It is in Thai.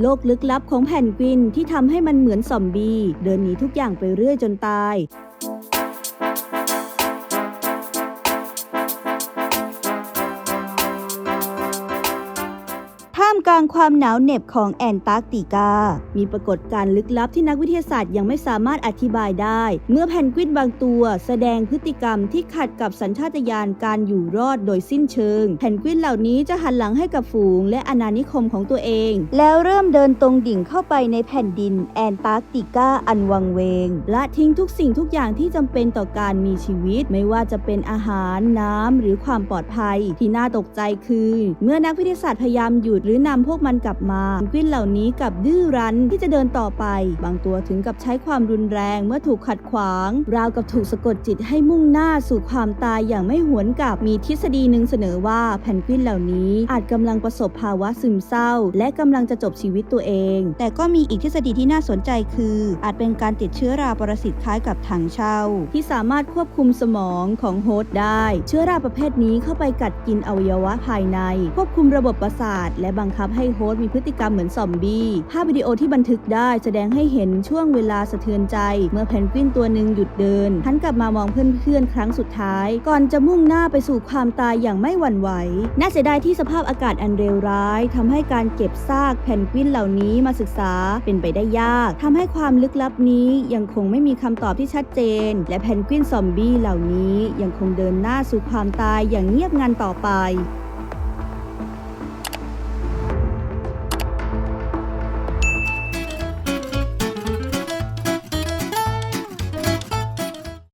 โลกลึกลับของแผ่นกวินที่ทำให้มันเหมือนซอมบี้ เดินหนีทุกอย่างไปเรื่อยจนตาย ท่ามกลางความหนาวเหน็บของแอนตาร์กติกา มีปรากฏการณ์ลึกลับที่นักวิทยาศาสตร์ยังไม่สามารถอธิบายได้ เมื่อแพนกวินบางตัวแสดงพฤติกรรมที่ขัดกับสัญชาตญาณการอยู่รอดโดยสิ้นเชิง แพนกวินเหล่านี้จะหันหลังให้กับฝูงและอาณานิคมของตัวเอง แล้วเริ่มเดินตรงดิ่งเข้าไปในแผ่นดินแอนตาร์กติกาอันวังเวง และทิ้งทุกสิ่งทุกอย่างที่จำเป็นต่อการมีชีวิต ไม่ว่าจะเป็นอาหารน้ำหรือความปลอดภัย ที่น่าตกใจคือ เมื่อนักวิทยาศาสตร์พยายามหยุดหรือนำพวกมันกลับมาเพนกวินเหล่านี้กับดื้อรั้นที่จะเดินต่อไป บางตัวถึงกับใช้ความรุนแรงเมื่อถูกขัดขวาง ราวกับถูกสะกดจิตให้มุ่งหน้าสู่ความตายอย่างไม่หวนกลับมีทฤษฎีหนึ่งเสนอว่าแพนกวินเหล่านี้อาจกำลังประสบภาวะซึมเศร้า และกำลังจะจบชีวิตตัวเอง แต่ก็มีอีกทฤษฎีที่น่าสนใจคือ อาจเป็นการติดเชื้อราปรสิตคล้ายกับถังเช่า ที่สามารถควบคุมสมองของโฮสต์ได้ เชื้อราประเภทนี้เข้าไปกัดกินอวัยวะภายใน ควบคุมระบบประสาทและบังคับให้โฮสต์มีพฤติกรรมเหมือนซอมบี้ ภาพวิดีโอที่บันทึกได้แสดงให้เห็นช่วงเวลาสะเทือนใจ เมื่อแพนกวินตัวหนึ่งหยุดเดินหันกลับมามองเพื่อนๆ ครั้งสุดท้าย ก่อนจะมุ่งหน้าไปสู่ความตายอย่างไม่หวั่นไหว น่าเสียดายที่สภาพอากาศอันเลวร้ายทำให้การเก็บซากแพนกวินเหล่านี้มาศึกษาเป็นไปได้ยากทำให้ความลึกลับนี้ยังคงไม่มีคำตอบที่ชัดเจน และแพนกวินซอมบี้เหล่านี้ยังคงเดินหน้าสู่ความตายอย่างเงียบงันต่อไป